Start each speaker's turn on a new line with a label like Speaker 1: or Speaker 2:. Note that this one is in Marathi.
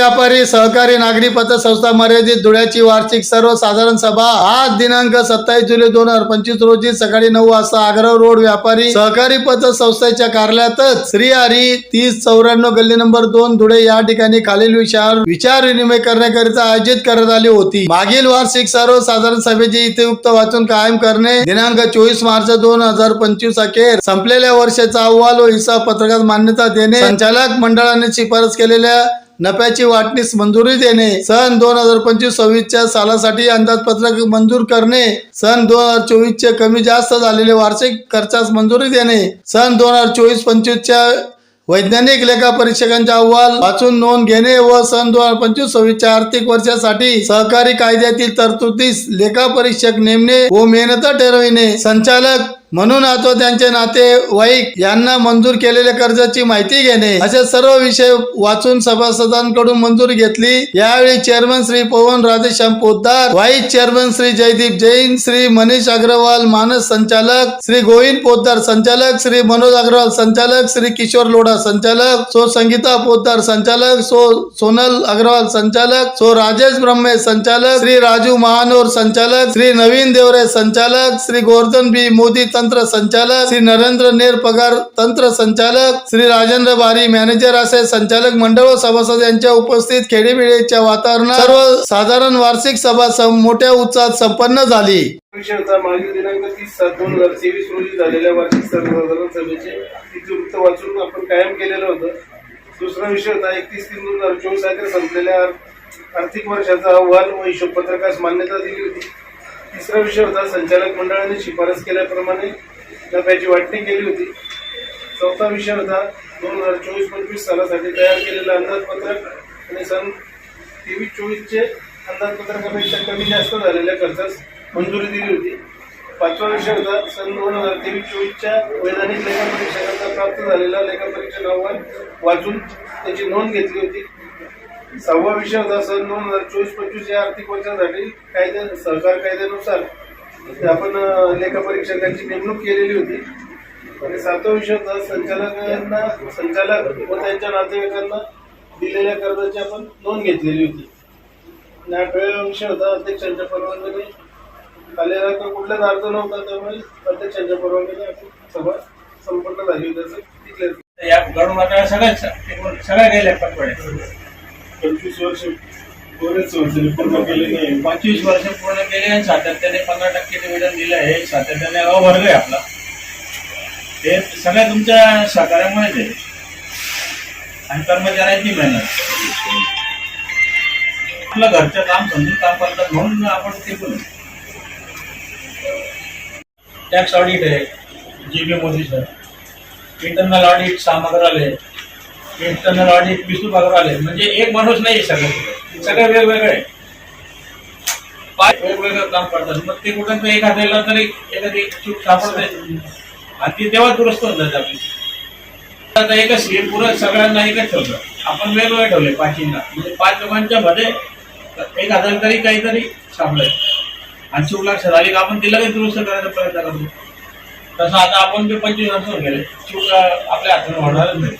Speaker 1: व्यापारी सहकारी नागरी पतसंस्था मर्यादित धुळ्याची वार्षिक सर्वसाधारण सभा. आज दिनांक सत्तावीस जुलै दोन हजार पंचवीस रोजी सकाळी नऊ वाजता आग्रा रोड व्यापारी सहकारी पतसंस्थेच्या कार्यालयातच श्री हरी तीस चौऱ्याण्णव गल्ली नंबर दोन धुळे या ठिकाणी खालील विषयावर विचार विनिमय करण्याकरिता आयोजित करण्यात आली होती. मागील वार्षिक सर्वसाधारण सभेचे इतिवृत्त वाचून कायम करणे दिनांक चोवीस मार्च दोन हजार पंचवीस अखेर संपलेल्या वर्षाचा अहवाल व हिसाब पत्रकात मान्यता देणे संचालक मंडळाने शिफारस केलेल्या नफ्याची वाटणीस मंजुरी देणे. सन दोन हजार पंचवीस सव्वीसच्या सालासाठी अंदाजपत्रक मंजूर करणे. सन दोन हजार चोवीस चे कमी जास्त झालेले वार्षिक खर्चास मंजुरी देणे. सन दोन हजार चोवीस पंचवीसच्या वैज्ञानिक लेखा परीक्षकांचा अहवाल वाचून नोंद घेणे व सन दोन हजार पंचवीस सव्वीसच्या आर्थिक वर्षासाठी सहकारी कायद्यातील तरतुदीस लेखा परीक्षक नेमणे व मेहनत ठरविणे. संचालक म्हणून अथवा त्यांचे नातेवाईक यांना मंजूर केलेल्या कर्जाची माहिती घेणे असे सर्व विषय वाचून सभासदांकडून मंजुरी घेतली. यावेळी chairman Shri Pawan Radheshyam Poddar vice chairman Shri Jaydeep Jain Shri Manish Agarwal मानस संचालक श्री गोविंद पोद्दार संचालक श्री मनोज अग्रवाल संचालक श्री किशोर लोढा संचालक सो संगीता पोद्दार संचालक सो सोनल अग्रवाल संचालक सो राजेश ब्रह्मे संचालक श्री राजू महानोर संचालक श्री नवीन देवरे संचालक श्री गोवर्धन बी मोदी तंत्र संचालक श्री नरेंद्र नेर पगार तंत्र संचालक श्री राजेंद्र बारी मॅनेजर असे संचालक मंडळ व सभासद यांच्या उपस्थित खेडेबिडेच्या वातावरणात सर्व साधारण वार्षिक सभा मोठ्या उत्साहात संपन्न झाली.
Speaker 2: मागील दिनांक तीस सात दोन हजार तेवीस रोजी झालेल्या वार्षिक सर्वसाधारण सभेचे तिथे वृत्त वाचून आपण कायम केलेलं होतं. दुसरा विषय होता एकतीस तीन दोन हजार चोवीस अखेर संपलेल्या आर्थिक वर्षाचा अहवाल व हिशोब पत्रकास मान्यता दिली होती. तिसरा विषय होता संचालक मंडळाने शिफारस केल्याप्रमाणे नफ्याची वाटणी केली होती. चौथा विषय होता दोन हजार चोवीस पंचवीस सालासाठी तयार केलेलं अंदाजपत्रक आणि सन तेवीस चोवीसचे अंदाजपत्रकापेक्षा कमी जास्त झालेल्या खर्चास मंजुरी दिली होती. पाचवा विषय होता सन दोन हजार तेवीस चोवीसच्या वैधानिक लेखा प्राप्त झालेला लेखा परीक्षण अहवाल वाचून त्याची नोंद घेतली होती. सहावा विषय होता सन दोन हजार चोवीस पंचवीस या आर्थिक वर्षासाठी कायद्या सहकार कायद्यानुसार आपण लेखापरीक्षकांची नेमणूक केलेली होती. आणि सातवा विषय होता संचालकांना संचालक व त्यांच्या नातेवाईकांना दिलेल्या कर्जाची आपण नोंद घेतलेली होती. आणि आठव्या विषय होता अध्यक्षांच्या परवानगीने. आलेला तर कुठलाच अर्ज नव्हता त्यामुळे अध्यक्षांच्या परवानगीने आपली सभा संपन्न झाली होती असं
Speaker 3: या गरुड मात्र सगळ्याच सगळ्या गेल्या पण
Speaker 2: पंचवीस वर्ष बरेच वर्ष पूर्ण केले नाही.
Speaker 3: पंचवीस वर्ष पूर्ण केले आणि सातत्याने पंधरा टक्के निवेदन दिलं. आहे सातत्याने अवर्ग आहे आपला. हे सगळ्या तुमच्या सहकार्यामुळेच आहे. आणि कर्मचाऱ्यांची मेहनत. आपलं घरचं काम समजून काम करतात म्हणून आपण ते पण. टॅक्स ऑडिट आहे. G B Modi sir internal audit Sam Agarwal audit Vishnu Agarwal आले म्हणजे एक माणूस नाही सगळं. सगळे वेगवेगळे पाच वेगवेगळं काम करतात. मग ते कुठं एक हाताला तरी एखादी चूक सापडते. आणि ती तेव्हा दुरुस्त होऊन जाते आपली. आता एकच हे पुरं सगळ्यांना एकच ठेवलं. आपण वेगवेगळे ठेवले पाचींना म्हणजे पाच लोकांच्या मध्ये एक हजार तरी काहीतरी सापडायचं आणि चूक लक्षात आली का आपण तिला काही दुरुस्त करायचा प्रयत्न करतो. तसं आता आपण ते पंचवीस वर्ष गेले चूक आपल्या हातून होणारच नाही.